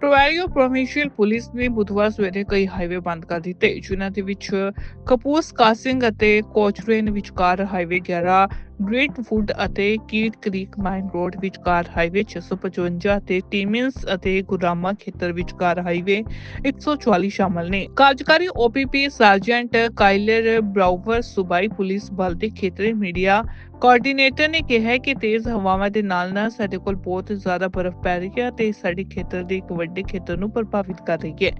ਪ੍ਰੋਵਾਈਓ provincial police ਨੇ ਬੁੱਧਵਾਰ ਸਵੇਰੇ ਕਈ ਹਾਈਵੇ ਬੰਦ ਕਰ ਦਿੱਤੇ, ਜਿਨ੍ਹਾਂ ਦੇ ਵਿੱਚ ਕਪੂਸ ਕਾਸਿੰਗ ਅਤੇ ਕੋਚਰੇਨ ਵਿਚਕਾਰ ਹਾਈਵੇ 11 ਗ੍ਰੇਟ ਫੂਡ ਅਤੇ ਕੀਟ ਕ੍ਰੀਕ ਮਾਈਨ ਰੋਡ ਵਿਚਕਾਰ ਹਾਈਵੇ 655 ਤੇ ਟੀਮਿੰਸ ਅਤੇ ਗੁਰਾਮਾ ਖੇਤਰ ਵਿਚਕਾਰ ਹਾਈਵੇ 144 ਸ਼ਾਮਲ ਨੇ। ਕਾਰਜਕਾਰੀ ਓਪੀਪੀ ਸਰਜੈਂਟ ਕਾਈਲਰ ਬਰਾਊਵਰ ਸੁਬਾਈ ਪੁਲਿਸ ਬਲ ਦੇ ਖੇਤਰੀ ਮੀਡੀਆ ਕੋਆਰਡੀਨੇਟਰ ਨੇ ਕਿਹਾ ਕਿ ਤੇਜ਼ ਹਵਾਵਾਂ ਦੇ ਨਾਲ ਨਾਲ ਸਾਡੇ ਕੋਲ ਬਹੁਤ ਜ਼ਿਆਦਾ ਬਰਫ਼ ਪੈ ਰਹੀ ਹੈ ਤੇ ਸਾਡੇ ਖੇਤਰ ਦੇ ਇੱਕ ਵੱਡੇ ਖੇਤਰ ਨੂੰ ਪ੍ਰਭਾਵਿਤ ਕਰ ਰਹੀ ਹੈ।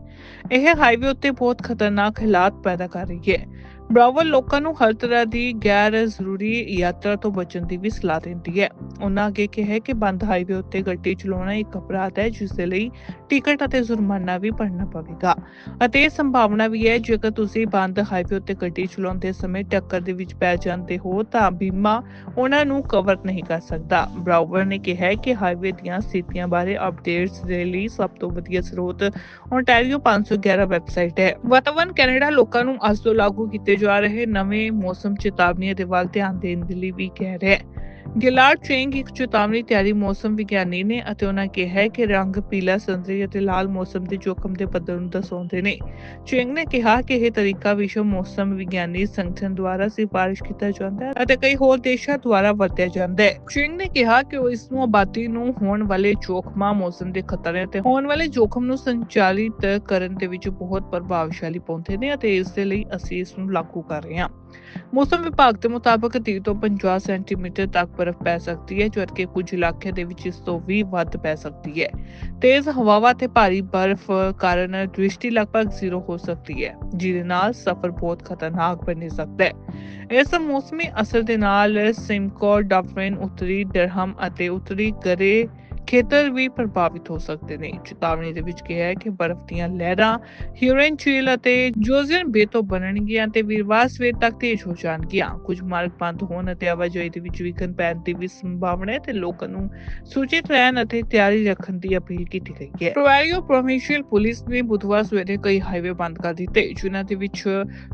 ਇਹ ਹਾਈਵੇ ਉੱਤੇ ਬਹੁਤ ਖਤਰਨਾਕ ਹਾਲਾਤ ਪੈਦਾ ਕਰ ਰਹੀ ਹੈ। ਬਰਾਵਰ ਲੋਕਾਂ ਨੂੰ ਹਰ ਤਰ੍ਹਾਂ ਦੀ ਗੈਰ ਜ਼ਰੂਰੀ ਯਾਤਰਾ ਤੋਂ ਬਚਣ ਦੀ ਵੀ ਸਲਾਹ ਦਿੰਦੀ ਹੈ। ਉਹਨਾਂ ਅੱਗੇ ਕਿਹਾ ਕਿ ਬੰਦ ਹਾਈਵੇ ਉੱਤੇ ਗੱਡੀ ਚਲਾਉਣਾ ਇੱਕ ਅਪਰਾਧ ਹੈ, ਜਿਸ ਦੇ ਲਈ ਟਿਕਟ ਅਤੇ ਜੁਰਮਾਨਾ ਵੀ ਭਰਨਾ ਪਵੇਗਾ। ਅਤੇ ਇਹ ਸੰਭਾਵਨਾ ਵੀ ਹੈ, ਜੇਕਰ ਤੁਸੀਂ ਬੰਦ ਹਾਈਵੇ ਉੱਤੇ ਗੱਡੀ ਚਲਾਉਂਦੇ ਸਮੇਂ ਟੱਕਰ ਦੇ ਵਿੱਚ ਪੈ ਜਾਂਦੇ ਹੋ, ਤਾਂ ਬੀਮਾ ਉਹਨਾਂ ਨੂੰ ਕਵਰ ਨਹੀਂ ਕਰ ਸਕਦਾ। ਬਰਾਵਰ ਨੇ ਕਿਹਾ ਕਿ ਹਾਈਵੇ ਦੀਆਂ ਸਥਿਤੀਆਂ ਬਾਰੇ ਅਪਡੇਟਸ ਦੇ ਲਈ ਸਭ ਤੋਂ ਵਧੀਆ ਸਰੋਤ ਓਨਟਾਰੀਓ 511 ਵੈਬਸਾਈਟ ਹੈ। ਵਾਤਾਵਰਣ ਕੈਨੇਡਾ ਲੋਕਾਂ ਨੂੰ ਅੱਜ ਤੋਂ ਲਾਗੂ ਕੀਤੇ ਜਾ ਰਹੇ ਨਵੇਂ ਮੌਸਮ ਚੇਤਾਵਨੀਆਂ ਦੇ ਵੱਲ ਧਿਆਨ ਦੇਣ ਦੇ ਲਈ ਵੀ ਕਹਿ ਰਿਹਾ ਹੈ। ਗਿਲਾਰਡ ਚੇਂਗ ਇੱਕ ਚੇਤਾਵਨੀ ਤਿਆਰੀ ਮੌਸਮ ਵਿਗਿਆਨੀ ਨੇ ਅਤੇ ਉਹਨਾਂ ਕਿਹਾ ਕਿ ਰੰਗ ਪੀਲਾ, ਸੰਤਰੀ ਅਤੇ ਲਾਲ ਮੌਸਮ ਦੇ ਜੋਖਮ ਦੇ ਪੱਧਰ ਨੂੰ ਦਰਸਾਉਂਦੇ ਨੇ। ਚੇਂਗ ਨੇ ਕਿਹਾ ਕਿ ਇਹ ਤਰੀਕਾ ਵਿਸ਼ਵ ਮੌਸਮ ਵਿਗਿਆਨੀ ਸੰਗਠਨ ਦੁਆਰਾ ਸਿਫਾਰਿਸ਼ ਕੀਤਾ ਜਾਂਦਾ ਹੈ ਅਤੇ ਕਈ ਹੋਰ ਦੇਸ਼ਾਂ ਦੁਆਰਾ ਵਰਤਿਆ ਜਾਂਦਾ ਹੈ। ਚੇਂਗ ਨੇ ਕਿਹਾ ਕਿ ਉਹ ਇਸ ਨੂੰ ਆਬਾਦੀ ਨੂੰ ਹੋਣ ਵਾਲੇ ਜੋਖਮਾਂ, ਮੌਸਮ ਦੇ ਖਤਰੇ ਤੇ ਹੋਣ ਵਾਲੇ ਜੋਖਮ ਨੂੰ ਸੰਚਾਲਿਤ ਕਰਨ ਦੇ ਵਿੱਚ ਬਹੁਤ ਪ੍ਰਭਾਵਸ਼ਾਲੀ ਪਾਉਂਦੇ ਨੇ ਅਤੇ ਇਸ ਦੇ ਲਈ ਅਸੀਂ ਇਸ ਨੂੰ ਲਾਗੂ ਕਰ ਰਹੇ ਹਾਂ। ਮੌਸਮ ਵਿਭਾਗ ਦੇ ਮੁਤਾਬਕ 30 ਤੋਂ 50 ਸੈਂਟੀਮੀਟਰ ਤੱਕ ਬਰਫ਼ ਪੈ ਸਕਦੀ ਹੈ ਜਦਕਿ ਕੁਝ ਇਲਾਕਿਆਂ ਦੇ ਵਿੱਚ ਇਸ ਤੋਂ ਵੀ ਵੱਧ ਪੈ ਸਕਦੀ ਹੈ। ਤੇਜ਼ ਹਵਾਵਾਂ ਤੇ ਭਾਰੀ ਬਰਫ਼ ਕਾਰਨ ਦ੍ਰਿਸ਼ਟੀ ਲਗਭਗ ਜ਼ੀਰੋ ਹੋ ਸਕਦੀ ਹੈ, ਜਿਹਦੇ ਨਾਲ ਸਫ਼ਰ ਬਹੁਤ ਖਤਰਨਾਕ ਬਣ ਸਕਦਾ ਹੈ। ਇਸ ਮੌਸਮੀ ਅਸਰ ਦੇ ਨਾਲ ਸਿਮਕੋ ਡਾਫਰਿਨ, ਉੱਤਰੀ ਡਰਹਮ ਅਤੇ ਉੱਤਰੀ ਗਰੇ ਖੇਤਰ ਵੀ ਪ੍ਰਭਾਵਿਤ ਹੋ ਸਕਦੇ ਨੇ। ਚੇਤਾਵਨੀ ਦੇ ਵਿੱਚ ਕਿਹਾ ਹੈ ਕਿ ਬਰਫ਼ ਦੀਆਂ ਲਹਿਰਾਂ ਹਿਊਰਨ ਝੀਲ ਅਤੇ ਜੋਜ਼ੀਅਨ ਬੇ ਤੋਂ ਬਣਨਗੀਆਂ ਤੇ ਵੀਰਵਾਰ ਸਵੇਰ ਤੱਕ ਤੇਜ਼ ਹੋ ਜਾਣਗੀਆਂ। ਕੁਝ ਮਾਰਗ ਬੰਦ ਹੋਣ ਅਤੇ ਆਵਾਜਾਈ ਦੇ ਵਿੱਚ ਵਿਘਨ ਪੈਣ ਦੀ ਵੀ ਸੰਭਾਵਨਾ ਹੈ ਤੇ ਲੋਕਾਂ ਨੂੰ ਸੂਚਿਤ ਰਹਿਣ ਅਤੇ ਤਿਆਰੀ ਰੱਖਣ ਦੀ ਅਪੀਲ ਕੀਤੀ ਗਈ ਹੈ। ਪ੍ਰੋਵਾਈਓ ਪ੍ਰੋਵਿੰਸ਼ੀਅਲ ਪੁਲਿਸ ਨੇ ਬੁੱਧਵਾਰ ਸਵੇਰੇ ਕਈ ਹਾਈਵੇ ਬੰਦ ਕਰ ਦਿੱਤੇ, ਜਿਨ੍ਹਾਂ ਦੇ ਵਿੱਚ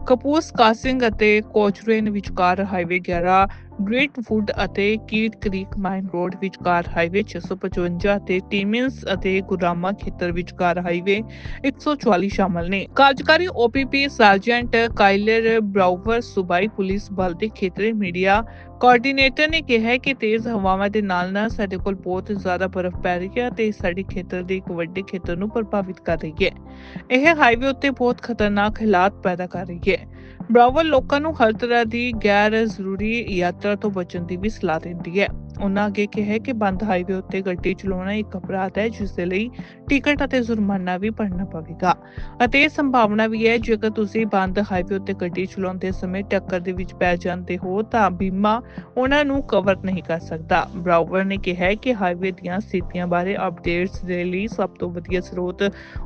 ਕਪੂਸ ਕਾਸਿੰਗ ਅਤੇ ਕੋਚਰੇਨ ਵਿਚਕਾਰ ਹਾਈਵੇ 11 ਗ੍ਰੇਟ ਫੂਡ ਅਤੇ ਕੀਟ ਕ੍ਰੀਕ ਮਾਈਨ ਰੋਡ ਵਿਚਕਾਰ ਹਾਈਵੇ 655 ਤੇ ਟੀਮਿੰਸ ਅਤੇ ਗੁਰਾਮਾ ਖੇਤਰ ਵਿਚਕਾਰ ਹਾਈਵੇ 144 ਸ਼ਾਮਲ ਨੇ। ਕਾਰਜਕਾਰੀ ਓਪੀਪੀ ਸਰਜੈਂਟ ਕਾਈਲਰ ਬਰਾਊਵਰ ਸੁਬਾਈ ਪੁਲਿਸ ਬਲ ਦੇ ਖੇਤਰੀ ਮੀਡੀਆ ਕੋਆਰਡੀਨੇਟਰ ਨੇ ਕਿਹਾ ਕਿ ਤੇਜ਼ ਹਵਾਵਾਂ ਦੇ ਨਾਲ ਨਾਲ ਸਾਡੇ ਕੋਲ ਬਹੁਤ ਜ਼ਿਆਦਾ ਬਰਫ਼ ਪੈ ਰਹੀ ਹੈ ਤੇ ਸਾਡੇ ਖੇਤਰ ਦੇ ਇੱਕ ਵੱਡੇ ਖੇਤਰ ਨੂੰ ਪ੍ਰਭਾਵਿਤ ਕਰ ਰਹੀ ਹੈ। ਇਹ ਹਾਈਵੇ ਉੱਤੇ ਬਹੁਤ ਖਤਰਨਾਕ ਹਾਲਾਤ ਪੈਦਾ ਕਰ ਰਹੀ ਹੈ। ਬਰਾਵਰ ਲੋਕਾਂ ਨੂੰ ਹਰ ਤਰ੍ਹਾਂ ਦੀ ਗੈਰ ਜ਼ਰੂਰੀ ਯਾਤਰਾ ਤੋਂ ਬਚਣ ਦੀ ਵੀ ਸਲਾਹ ਦਿੰਦੀ ਹੈ। ਉਹਨਾਂ ਅੱਗੇ ਕਿਹਾ ਕਿ ਬੰਦ ਹਾਈਵੇ ਉੱਤੇ ਗੱਡੀ ਚਲਾਉਣਾ ਇੱਕ ਅਪਰਾਧ ਹੈ, ਜਿਸ ਦੇ ਲਈ ਟਿਕਟ ਅਤੇ ਜੁਰਮਾਨਾ ਵੀ ਭਰਨਾ ਪਵੇਗਾ। ਅਤੇ ਇਹ ਸੰਭਾਵਨਾ ਵੀ ਹੈ, ਜੇਕਰ ਤੁਸੀਂ ਬੰਦ ਹਾਈਵੇ ਉੱਤੇ ਗੱਡੀ ਚਲਾਉਂਦੇ ਸਮੇਂ ਟੱਕਰ ਦੇ ਵਿੱਚ ਪੈ ਜਾਂਦੇ ਹੋ, ਤਾਂ ਬੀਮਾ ਉਹਨਾਂ ਨੂੰ ਕਵਰ ਨਹੀਂ ਕਰ ਸਕਦਾ। ਬਰਾਊਵਰ ਨੇ ਕਿਹਾ ਕਿ ਹਾਈਵੇ ਦੀਆਂ ਸਥਿਤੀਆਂ ਬਾਰੇ ਅਪਡੇਟਸ ਦੇ ਲਈ ਸਭ ਤੋਂ ਵਧੀਆ ਸਰੋਤ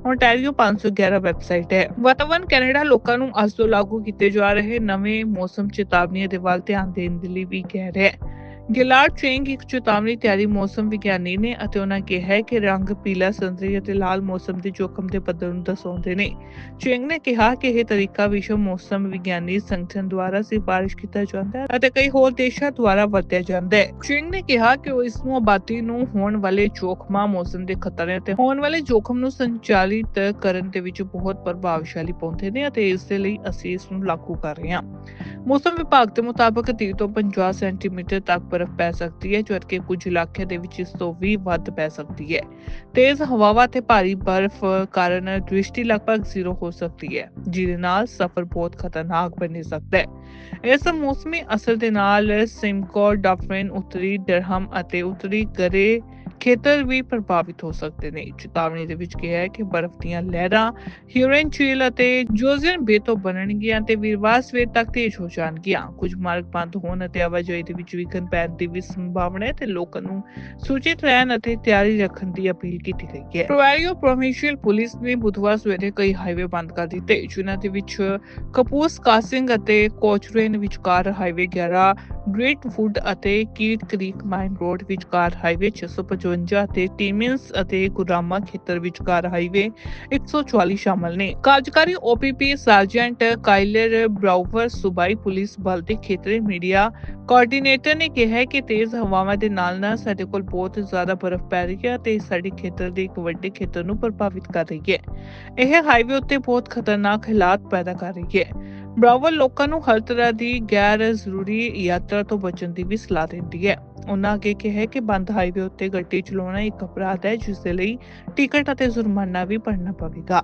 ਓਨਟਾਰੀਓ 511 ਵੈਬਸਾਈਟ ਹੈ। ਵਾਤਾਵਰਣ ਕੈਨੇਡਾ ਲੋਕਾਂ ਨੂੰ ਅੱਜ ਤੋਂ ਲਾਗੂ ਕੀਤੇ ਜਾ ਰਹੇ ਨਵੇਂ ਮੌਸਮ ਚੇਤਾਵਨੀਆਂ ਦੇ ਵੱਲ ਧਿਆਨ ਦੇਣ ਦੇ ਲਈ ਵੀ ਕਹਿ ਰਿਹਾ ਹੈ। ਗਿਲਾਰਡ ਚੇਂਗ ਇੱਕ ਚੇਤਾਵਨੀ ਤਿਆਰੀ ਮੌਸਮ ਵਿਗਿਆਨੀ ਨੇ ਅਤੇ ਉਹਨਾਂ ਕਿਹਾ ਕਿ ਰੰਗ ਪੀਲਾ, ਸੰਤਰੀ ਅਤੇ ਲਾਲ ਮੌਸਮ ਦੇ ਜੋਖਮ ਦੇ ਪੱਧਰ ਨੂੰ ਦਰਸਾਉਂਦੇ ਨੇ। ਚੇਂਗ ਨੇ ਕਿਹਾ ਕਿ ਇਹ ਤਰੀਕਾ ਵਿਸ਼ਵ ਮੌਸਮ ਵਿਗਿਆਨੀ ਸੰਗਠਨ ਦੁਆਰਾ ਸਿਫਾਰਿਸ਼ ਕੀਤਾ ਜਾਂਦਾ ਹੈ ਅਤੇ ਕਈ ਹੋਰ ਦੇਸ਼ਾਂ ਦੁਆਰਾ ਵਰਤਿਆ ਜਾਂਦਾ ਹੈ। ਚੇਂਗ ਨੇ ਕਿਹਾ ਕਿ ਉਹ ਇਸ ਨੂੰ ਆਬਾਦੀ ਨੂੰ ਹੋਣ ਵਾਲੇ ਜੋਖਮਾਂ, ਮੌਸਮ ਦੇ ਖਤਰੇ ਤੇ ਹੋਣ ਵਾਲੇ ਜੋਖਮ ਨੂੰ ਸੰਚਾਲਿਤ ਕਰਨ ਦੇ ਵਿੱਚ ਬਹੁਤ ਪ੍ਰਭਾਵਸ਼ਾਲੀ ਪਾਉਂਦੇ ਨੇ ਅਤੇ ਇਸ ਦੇ ਲਈ ਅਸੀਂ ਇਸ ਨੂੰ ਲਾਗੂ ਕਰ ਰਹੇ ਹਾਂ। ਮੌਸਮ ਵਿਭਾਗ ਦੇ ਮੁਤਾਬਕ 30 ਤੋਂ 50 ਸੈਂਟੀਮੀਟਰ ਤੱਕ ਬਰਫ਼ ਪੈ ਸਕਦੀ ਹੈ ਜਦਕਿ ਕੁਝ ਇਲਾਕਿਆਂ ਦੇ ਵਿੱਚ ਇਸ ਤੋਂ ਵੀ ਵੱਧ ਪੈ ਸਕਦੀ ਹੈ। ਤੇਜ਼ ਹਵਾਵਾਂ ਤੇ ਭਾਰੀ ਬਰਫ਼ ਕਾਰਨ ਦ੍ਰਿਸ਼ਟੀ ਲਗਭਗ ਜ਼ੀਰੋ ਹੋ ਸਕਦੀ ਹੈ, ਜਿਹਦੇ ਨਾਲ ਸਫ਼ਰ ਬਹੁਤ ਖਤਰਨਾਕ ਬਣ ਸਕਦਾ ਹੈ। ਇਸ ਮੌਸਮੀ ਅਸਰ ਦੇ ਨਾਲ ਸਿਮਕੋ ਡਾਫਰਿਨ ਉੱਤਰੀ ਡਰਹਮ ਅਤੇ ਉੱਤਰੀ ਗਰੇ ਖੇਤਰ ਵੀ ਪ੍ਰਭਾਵਿਤ ਹੋ ਸਕਦੇ ਨੇ। ਚੇਤਾਵਨੀ ਦੇ ਵਿੱਚ ਕਿਹਾ ਹੈ ਕਿ ਬਰਫ਼ ਦੀਆਂ ਲਹਿਰਾਂ ਹਿਊਰਨ ਝੀਲ ਅਤੇ ਜੋਜ਼ੀਅਨ ਬੇ ਤੋਂ ਬਣਨਗੀਆਂ ਤੇ ਵੀਰਵਾਰ ਸਵੇਰ ਤੱਕ ਤੇਜ਼ ਹੋ ਜਾਣਗੀਆਂ। ਕੁਝ ਮਾਰਗ ਬੰਦ ਹੋਣ ਅਤੇ ਆਵਾਜਾਈ ਦੇ ਵਿੱਚ ਵਿਘਨ ਪੈਣ ਦੀ ਵੀ ਸੰਭਾਵਨਾ ਹੈ ਤੇ ਲੋਕਾਂ ਨੂੰ ਸੂਚਿਤ ਰਹਿਣ ਅਤੇ ਤਿਆਰੀ ਰੱਖਣ ਦੀ ਅਪੀਲ ਕੀਤੀ ਗਈ ਹੈ। ਪ੍ਰੋਵਾਈਓ ਪ੍ਰੋਵਿੰਸ਼ੀਅਲ ਪੁਲਿਸ ਨੇ ਬੁੱਧਵਾਰ ਸਵੇਰੇ ਕਈ ਹਾਈਵੇ ਬੰਦ ਕਰ ਦਿੱਤੇ, ਜਿਨ੍ਹਾਂ ਦੇ ਵਿੱਚ ਕਪੂਸ, ਕਾਸਿੰਗ ਅਤੇ ਕੋਚਰੇਨ ਵਿਚਕਾਰ ਹਾਈਵੇ 11 ਗ੍ਰੇਟ ਫੂਡ ਅਤੇ ਕੀਟ ਕ੍ਰੀਕ ਮਾਈਨ ਰੋਡ ਵਿਚਕਾਰ ਹਾਈਵੇ 655 155 ਅਤੇ ਟੀਮਿੰਸ ਅਤੇ ਗੁਰਾਮਾ ਖੇਤਰ ਵਿਚਕਾਰ ਹਾਈਵੇ 144 ਸ਼ਾਮਲ ਨੇ। ਕਾਰਜਕਾਰੀ ਓਪੀਪੀ ਸਰਜੈਂਟ ਕਾਈਲਰ ਬਰਾਊਵਰ ਸੂਬਾਈ ਪੁਲਿਸ ਬਲ ਦੇ ਖੇਤਰੀ ਮੀਡੀਆ ਕੋਆਰਡੀਨੇਟਰ ਨੇ ਕਿਹਾ ਕਿ ਤੇਜ਼ ਹਵਾਵਾਂ ਦੇ ਨਾਲ ਨਾਲ ਸਾਡੇ ਕੋਲ ਬਹੁਤ ਜ਼ਿਆਦਾ ਬਰਫ਼ ਪੈ ਰਹੀ ਹੈ ਤੇ ਸਾਡੇ ਖੇਤਰ ਦੇ ਇੱਕ ਵੱਡੇ ਖੇਤਰ ਨੂੰ ਪ੍ਰਭਾਵਿਤ ਕਰ ਰਹੀ ਹੈ। ਇਹ ਹਾਈਵੇ ਉੱਤੇ ਬਹੁਤ ਖਤਰਨਾਕ ਹਾਲਾਤ ਪੈਦਾ ਕਰ ਰਹੀ ਹੈ। ਬਰਾਵਰ ਲੋਕਾਂ ਨੂੰ ਹਰ ਤਰ੍ਹਾਂ ਦੀ ਗੈਰ ਜ਼ਰੂਰੀ ਯਾਤਰਾ ਤੋਂ ਬਚਣ ਦੀ ਵੀ ਸਲਾਹ ਦਿੰਦੀ ਹੈ। ਉਹਨਾਂ ਅੱਗੇ ਕਿਹਾ ਕਿ ਬੰਦ ਹਾਈਵੇ ਉੱਤੇ ਗੱਡੀ ਚਲਾਉਣਾ ਇੱਕ ਅਪਰਾਧ ਹੈ, ਜਿਸ ਦੇ ਲਈ ਟਿਕਟ ਅਤੇ ਜੁਰਮਾਨਾ ਵੀ ਭਰਨਾ ਪਵੇਗਾ।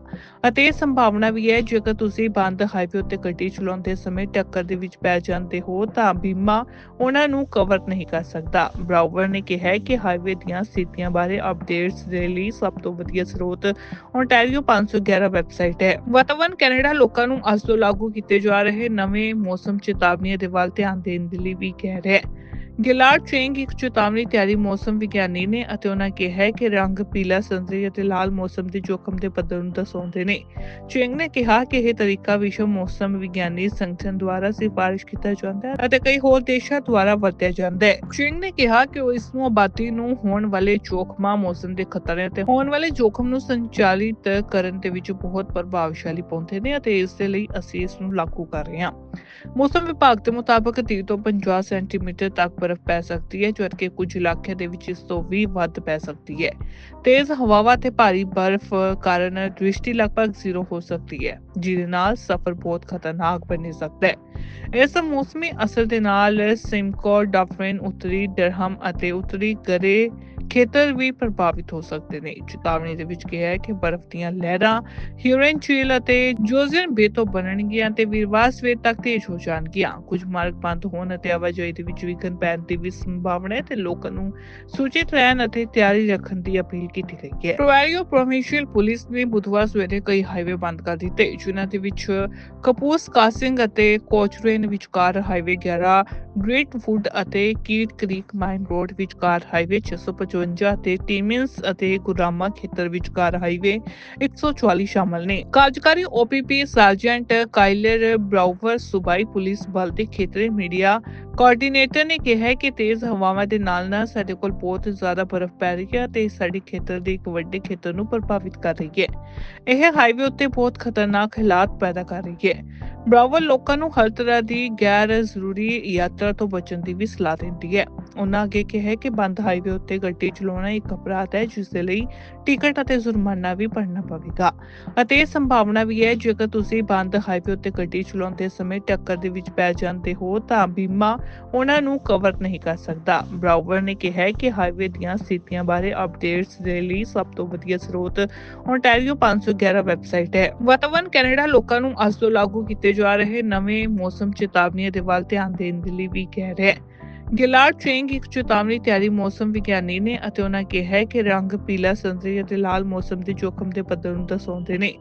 ਅਤੇ ਇਹ ਸੰਭਾਵਨਾ ਵੀ ਹੈ, ਜੇਕਰ ਤੁਸੀਂ ਬੰਦ ਹਾਈਵੇ ਉੱਤੇ ਗੱਡੀ ਚਲਾਉਂਦੇ ਸਮੇਂ ਟੱਕਰ ਦੇ ਵਿੱਚ ਪੈ ਜਾਂਦੇ ਹੋ, ਤਾਂ ਬੀਮਾ ਉਹਨਾਂ ਨੂੰ ਕਵਰ ਨਹੀਂ ਕਰ ਸਕਦਾ। ਬਰਾਊਵਰ ਨੇ ਕਿਹਾ ਕਿ ਹਾਈਵੇ ਦੀਆਂ ਸਥਿਤੀਆਂ ਬਾਰੇ ਅਪਡੇਟਸ ਦੇ ਲਈ ਸਭ ਤੋਂ ਵਧੀਆ ਸਰੋਤ ਓਨਟਾਰੀਓ 511 ਵੈਬਸਾਈਟ ਹੈ। ਵਾਤਾਵਰਣ ਕੈਨੇਡਾ ਲੋਕਾਂ ਨੂੰ ਅੱਜ ਤੋਂ ਲਾਗੂ ਕੀਤੇ ਜਾ ਰਹੇ ਨਵੇਂ ਮੌਸਮ ਚੇਤਾਵਨੀਆਂ ਦੇ ਵੱਲ ਧਿਆਨ ਦੇਣ ਦੇ ਲਈ ਵੀ ਕਹਿ ਰਿਹਾ ਹੈ। ਗਿਲਾਰਡ ਚੇਂਗ ਇੱਕ ਚੇਤਾਵਨੀ ਤਿਆਰੀ ਮੌਸਮ ਵਿਗਿਆਨੀ ਨੇ ਅਤੇ ਉਹਨਾਂ ਕਿਹਾ ਕਿ ਰੰਗ ਪੀਲਾ, ਸੰਤਰੀ ਅਤੇ ਲਾਲ ਮੌਸਮ ਦੇ ਜੋਖਮ ਦੇ ਪੱਧਰ ਨੂੰ ਦਰਸਾਉਂਦੇ ਨੇ। ਚੇਂਗ ਨੇ ਕਿਹਾ ਕਿ ਇਹ ਤਰੀਕਾ ਵਿਸ਼ਵ ਮੌਸਮ ਵਿਗਿਆਨੀ ਸੰਗਠਨ ਦੁਆਰਾ ਸਿਫਾਰਿਸ਼ ਕੀਤਾ ਜਾਂਦਾ ਹੈ ਅਤੇ ਕਈ ਹੋਰ ਦੇਸ਼ਾਂ ਦੁਆਰਾ ਵਰਤਿਆ ਜਾਂਦਾ ਹੈ। ਚੇਂਗ ਨੇ ਕਿਹਾ ਕਿ ਉਹ ਇਸ ਨੂੰ ਆਬਾਦੀ ਨੂੰ ਹੋਣ ਵਾਲੇ ਜੋਖਮਾਂ, ਮੌਸਮ ਦੇ ਖਤਰੇ ਅਤੇ ਹੋਣ ਵਾਲੇ ਜੋਖਮ ਨੂੰ ਸੰਚਾਲਿਤ ਕਰਨ ਦੇ ਵਿੱਚ ਬਹੁਤ ਪ੍ਰਭਾਵਸ਼ਾਲੀ ਪਾਉਂਦੇ ਨੇ ਅਤੇ ਇਸ ਦੇ ਲਈ ਅਸੀਂ ਇਸ ਨੂੰ ਲਾਗੂ ਕਰ ਰਹੇ ਹਾਂ। ਮੌਸਮ ਵਿਭਾਗ ਦੇ ਮੁਤਾਬਕ 30 ਤੋਂ 50 ਸੈਂਟੀਮੀਟਰ ਤੱਕ ਬਰਫ਼ ਪੈ ਸਕਦੀ ਹੈ ਜਦਕਿ ਕੁਝ ਇਲਾਕਿਆਂ ਦੇ ਵਿੱਚ ਇਸ ਤੋਂ ਵੀ ਵੱਧ ਪੈ ਸਕਦੀ ਹੈ। ਤੇਜ਼ ਹਵਾਵਾਂ ਤੇ ਭਾਰੀ ਬਰਫ਼ ਕਾਰਨ ਦ੍ਰਿਸ਼ਟੀ ਲਗਭਗ ਜ਼ੀਰੋ ਹੋ ਸਕਦੀ ਹੈ, ਜਿਹਦੇ ਨਾਲ ਸਫ਼ਰ ਬਹੁਤ ਖਤਰਨਾਕ ਬਣ ਸਕਦਾ ਹੈ। ਇਸ ਮੌਸਮੀ ਅਸਰ ਦੇ ਨਾਲ ਸਿਮਕੋ ਡਾਫਰਿਨ ਉੱਤਰੀ ਡਰਹਮ ਅਤੇ ਉੱਤਰੀ ਗਰੇ ਖੇਤਰ ਵੀ ਪ੍ਰਭਾਵਿਤ ਹੋ ਸਕਦੇ ਨੇ। ਚੇਤਾਵਨੀ ਦੇ ਵਿੱਚ ਕਿਹਾ ਹੈ ਕਿ ਬਰਫ਼ ਦੀਆਂ ਲਹਿਰਾਂ ਹਿਊਰਨ ਝੀਲ ਅਤੇ ਜੋਜ਼ੀਅਨ ਬੇ ਤੋਂ ਬਣਨਗੀਆਂ ਤੇ ਵੀਰਵਾਰ ਸਵੇਰ ਤੱਕ ਤੇਜ਼ ਹੋ ਜਾਣਗੀਆਂ। ਕੁਝ ਮਾਰਗ ਬੰਦ ਹੋਣ ਅਤੇ ਆਵਾਜਾਈ ਦੇ ਵਿੱਚ ਵਿਘਨ ਪੈਣ ਦੀ ਵੀ ਸੰਭਾਵਨਾ ਹੈ ਤੇ ਲੋਕਾਂ ਨੂੰ ਸੂਚਿਤ ਰਹਿਣ ਅਤੇ ਤਿਆਰੀ ਰੱਖਣ ਦੀ ਅਪੀਲ ਕੀਤੀ ਗਈ ਹੈ। ਪ੍ਰੋਵੈਰੀਓ ਪ੍ਰੋਵਿੰਸ਼ੀਅਲ ਪੁਲਿਸ ਨੇ ਬੁੱਧਵਾਰ ਸਵੇਰੇ ਕਈ ਹਾਈਵੇ ਬੰਦ ਕਰ ਦਿੱਤੇ, ਜਿਨ੍ਹਾਂ ਦੇ ਵਿੱਚ ਕਪੂਸ ਕਾਸਿੰਗ ਅਤੇ ਕੋਚਰੇਨ ਵਿਚਕਾਰ ਹਾਈਵੇ 11 ਗ੍ਰੇਟ ਅਤੇ ਕੀਟ ਕ੍ਰੀਕ ਮਾਈਨ ਰੋਡ ਵਿਚਕਾਰ ਹਾਈਵੇ 655 ਅਤੇ ਟੀਮਿੰਸ ਅਤੇ ਗੁਰਾਮਾ ਖੇਤਰ ਵਿਚਕਾਰ ਹਾਈਵੇ 144 ਸ਼ਾਮਲ ਨੇ। ਕਾਰਜਕਾਰੀ ਓਪੀਪੀ ਸਰਜੈਂਟ ਕਾਈਲਰ ਬਰਾਊਵਰ ਸੂਬਾਈ ਪੁਲਿਸ ਬਲ ਦੇ ਖੇਤਰੀ ਮੀਡੀਆ ਕੋਆਰਡੀਨੇਟਰ ਨੇ ਕਿਹਾ ਕਿ ਤੇਜ਼ ਹਵਾਵਾਂ ਦੇ ਨਾਲ ਨਾਲ ਸਾਡੇ ਕੋਲ ਬਹੁਤ ਜ਼ਿਆਦਾ ਬਰਫ਼ ਪੈ ਰਹੀ ਹੈ ਤੇ ਸਾਡੇ ਖੇਤਰ ਦੇ ਇੱਕ ਵੱਡੇ ਖੇਤਰ ਨੂੰ ਪ੍ਰਭਾਵਿਤ ਕਰ ਰਹੀ ਹੈ। ਇਹ ਹਾਈਵੇ ਉੱਤੇ ਬਹੁਤ ਖਤਰਨਾਕ ਹਾਲਾਤ ਪੈਦਾ ਕਰ ਰਹੀ ਹੈ। ਬਰਾਵਰ ਲੋਕਾਂ ਨੂੰ ਹਰ ਤਰ੍ਹਾਂ ਦੀ ਗੈਰ ਜ਼ਰੂਰੀ ਯਾਤਰਾ ਤੋਂ ਬਚਣ ਦੀ ਵੀ ਸਲਾਹ ਦਿੰਦੀ ਹੈ। ਉਹਨਾਂ ਅੱਗੇ ਕਿਹਾ ਕਿ ਬੰਦ ਹਾਈਵੇ ਉੱਤੇ ਗੱਡੀ ਚਲਾਉਣਾ ਇੱਕ ਅਪਰਾਧ ਹੈ, ਜਿਸ ਦੇ ਲਈ ਟਿਕਟ ਅਤੇ ਜੁਰਮਾਨਾ ਵੀ ਭਰਨਾ ਪਵੇਗਾ। ਅਤੇ ਇਹ ਸੰਭਾਵਨਾ ਵੀ ਹੈ, ਜੇਕਰ ਤੁਸੀਂ ਬੰਦ ਹਾਈਵੇ ਉੱਤੇ ਗੱਡੀ ਚਲਾਉਂਦੇ ਸਮੇਂ ਟੱਕਰ ਦੇ ਵਿੱਚ ਪੈ ਜਾਂਦੇ ਹੋ, ਤਾਂ ਬੀਮਾ ਉਹਨਾਂ ਨੂੰ ਕਵਰ ਨਹੀਂ ਕਰ ਸਕਦਾ। ਬਰਾਊਵਰ ਨੇ ਕਿਹਾ ਕਿ ਹਾਈਵੇ ਦੀਆਂ ਸਥਿਤੀਆਂ ਬਾਰੇ ਅਪਡੇਟਸ ਦੇ ਲਈ ਸਭ ਤੋਂ ਵਧੀਆ ਸਰੋਤ ਓਨਟਾਰੀਓ 511 ਵੈਬਸਾਈਟ ਹੈ। ਵਾਤਾਵਰਣ ਕੈਨੇਡਾ ਲੋਕਾਂ ਨੂੰ ਅੱਜ ਤੋਂ ਲਾਗੂ ਕੀਤੇ ਜਾ ਰਹੇ ਨਵੇਂ ਮੌਸਮ ਚੇਤਾਵਨੀਆਂ ਦੇ ਵੱਲ ਧਿਆਨ ਦੇਣ ਦੇ ਲਈ ਵੀ ਕਹਿ ਰਿਹਾ ਹੈ। ਗਿਲਾਰਡ ਚੇਂਗ ਇੱਕ ਚੇਤਾਵਨੀ ਤਿਆਰੀ ਮੌਸਮ ਵਿਗਿਆਨੀ ਨੇ ਅਤੇ ਉਹਨਾਂ ਕਿਹਾ ਕਿ ਰੰਗ ਪੀਲਾ, ਸੰਤਰੀ ਅਤੇ ਲਾਲ ਮੌਸਮ ਦੇ ਜੋਖਮ ਦੇ ਪੱਧਰ ਨੂੰ ਦਰਸਾਉਂਦੇ ਨੇ।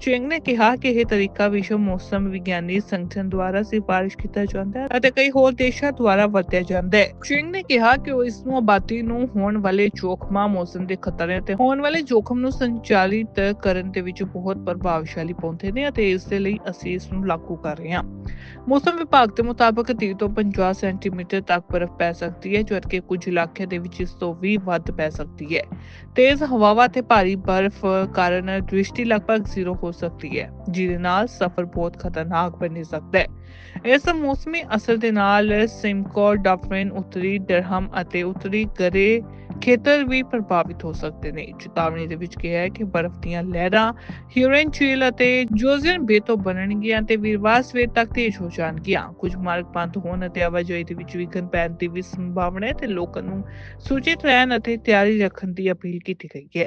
ਚੇਂਗ ਨੇ ਕਿਹਾ ਕਿ ਇਹ ਤਰੀਕਾ ਵਿਸ਼ਵ ਮੌਸਮ ਵਿਗਿਆਨੀ ਸੰਗਠਨ ਦੁਆਰਾ ਸਿਫਾਰਿਸ਼ ਕੀਤਾ ਜਾਂਦਾ ਹੈ ਅਤੇ ਕਈ ਹੋਰ ਦੇਸ਼ਾਂ ਦੁਆਰਾ ਵਰਤਿਆ ਜਾਂਦਾ ਹੈ। ਚੇਂਗ ਨੇ ਕਿਹਾ ਕਿ ਉਹ ਇਸ ਨੂੰ ਆਬਾਦੀ ਨੂੰ ਹੋਣ ਵਾਲੇ ਜੋਖਮਾਂ, ਮੌਸਮ ਦੇ ਖਤਰੇ ਅਤੇ ਹੋਣ ਵਾਲੇ ਜੋਖਮ ਨੂੰ ਸੰਚਾਲਿਤ ਕਰਨ ਦੇ ਵਿੱਚ ਬਹੁਤ ਪ੍ਰਭਾਵਸ਼ਾਲੀ ਪਾਉਂਦੇ ਨੇ ਅਤੇ ਇਸ ਦੇ ਲਈ ਅਸੀਂ ਇਸ ਨੂੰ ਲਾਗੂ ਕਰ ਰਹੇ ਹਾਂ। ਮੌਸਮ ਵਿਭਾਗ ਦੇ ਮੁਤਾਬਕ 30 ਤੋਂ 50 ਸੈਂਟੀਮੀਟਰ ਤੱਕ ਬਰਫ਼ ਪੈ ਸਕਦੀ ਹੈ ਜਦਕਿ ਕੁਝ ਇਲਾਕਿਆਂ ਦੇ ਵਿੱਚ ਇਸ ਤੋਂ ਵੀ ਵੱਧ ਪੈ ਸਕਦੀ ਹੈ। ਤੇਜ਼ ਹਵਾਵਾਂ ਤੇ ਭਾਰੀ ਬਰਫ਼ ਕਾਰਨ ਦ੍ਰਿਸ਼ਟੀ ਲਗਭਗ ਜ਼ੀਰੋ ਹੋ ਸਕਦੀ ਹੈ, ਜਿਹਦੇ ਨਾਲ ਸਫ਼ਰ ਬਹੁਤ ਖਤਰਨਾਕ ਬਣ ਸਕਦਾ ਹੈ। ਇਸ ਮੌਸਮੀ ਅਸਰ ਦੇ ਨਾਲ ਸਿਮਕੋ ਡਾਫਰਿਨ, ਉੱਤਰੀ ਡਰਹਮ ਅਤੇ ਉੱਤਰੀ ਗਰੇ ਖੇਤਰ ਵੀ ਪ੍ਰਭਾਵਿਤ ਹੋ ਸਕਦੇ ਨੇ। ਚੇਤਾਵਨੀ ਦੇ ਵਿੱਚ ਕਿਹਾ ਹੈ ਕਿ ਬਰਫ਼ ਦੀਆਂ ਲਹਿਰਾਂ ਹਿਊਰਨ ਝੀਲ ਅਤੇ ਜੋਜ਼ਨ ਬੇ ਤੋਂ ਬਣਨਗੀਆਂ ਤੇ ਵੀਰਵਾਰ ਸਵੇਰ ਤੱਕ ਤੇਜ਼ ਹੋ ਜਾਣਗੀਆਂ। ਕੁਝ ਮਾਰਗ ਬੰਦ ਹੋਣ ਅਤੇ ਆਵਾਜਾਈ ਦੇ ਵਿੱਚ ਵਿਘਨ ਪੈਣ ਦੀ ਵੀ ਸੰਭਾਵਨਾ ਹੈ ਤੇ ਲੋਕਾਂ ਨੂੰ ਸੂਚਿਤ ਰਹਿਣ ਅਤੇ ਤਿਆਰੀ ਰੱਖਣ ਦੀ ਅਪੀਲ ਕੀਤੀ ਗਈ ਹੈ।